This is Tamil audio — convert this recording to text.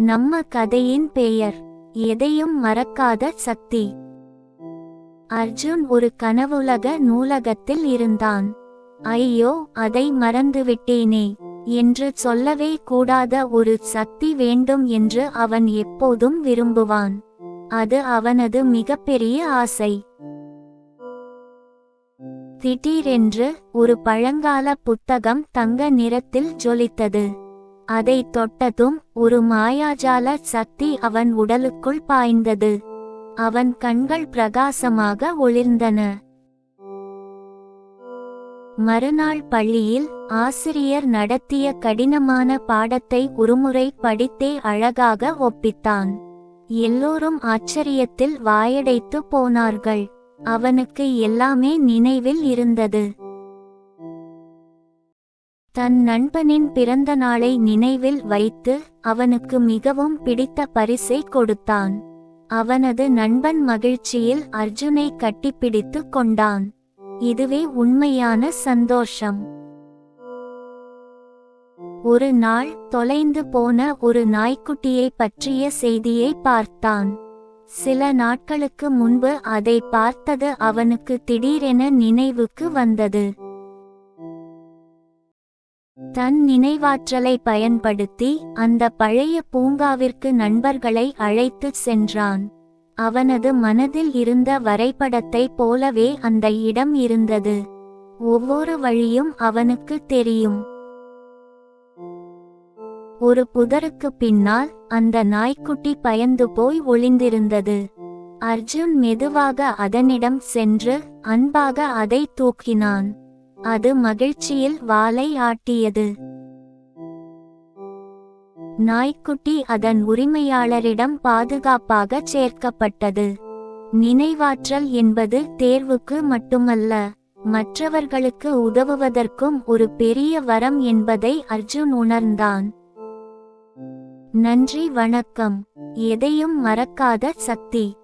நம்ம கதையின் பெயர் எதையும் மறக்காத சக்தி. அர்ஜுன் ஒரு கனவுலக நூலகத்தில் இருந்தான். ஐயோ அதை மறந்துவிட்டேனே என்று சொல்லவே கூடாத ஒரு சக்தி வேண்டும் என்று அவன் எப்போதும் விரும்புவான். அது அவனது மிகப்பெரிய ஆசை. திடீரென்று ஒரு பழங்கால புத்தகம் தங்க நிறத்தில் ஜொலித்தது. அதை தொட்டதும் ஒரு மாயாஜால சக்தி அவன் உடலுக்குள் பாய்ந்தது. அவன் கண்கள் பிரகாசமாக ஒளிர்ந்தன. மறுநாள் பள்ளியில் ஆசிரியர் நடத்திய கடினமான பாடத்தை ஒருமுறை படித்தே அழகாக ஒப்பித்தான். எல்லோரும் ஆச்சரியத்தில் வாயடைத்து போனார்கள். அவனுக்கு எல்லாமே நினைவில் இருந்தது. தன் நண்பனின் பிறந்த நாளை நினைவில் வைத்து அவனுக்கு மிகவும் பிடித்த பரிசை கொடுத்தான். அவனது நண்பன் மகிழ்ச்சியில் அர்ஜுனை கட்டிப்பிடித்து கொண்டான். இதுவே உண்மையான சந்தோஷம். ஒரு நாள் தொலைந்து போன ஒரு நாய்க்குட்டியை பற்றிய செய்தியை பார்த்தான். சில நாட்களுக்கு முன்பு அதை பார்த்தது அவனுக்கு திடீரென நினைவுக்கு வந்தது. தன் நினைவாற்றலை பயன்படுத்தி அந்த பழைய பூங்காவிற்கு நண்பர்களை அழைத்துச் சென்றான். அவனது மனதில் இருந்த வரைபடத்தை போலவே அந்த இடம் இருந்தது. ஒவ்வொரு வழியும் அவனுக்கு தெரியும். ஒரு புதருக்கு பின்னால் அந்த நாய்க்குட்டி பயந்து போய் ஒளிந்திருந்தது. அர்ஜுன் மெதுவாக அதனிடம் சென்று அன்பாக அதை தூக்கினான். அது மகிழ்ச்சியில் வாலை ஆட்டியது. நாய்க்குட்டி அதன் உரிமையாளரிடம் பாதுகாப்பாக சேர்க்கப்பட்டது. நினைவாற்றல் என்பது தேர்வுக்கு மட்டுமல்ல மற்றவர்களுக்கு உதவுவதற்கும் ஒரு பெரிய வரம் என்பதை அர்ஜுன் உணர்ந்தான். நன்றி வணக்கம். எதையும் மறக்காத சக்தி.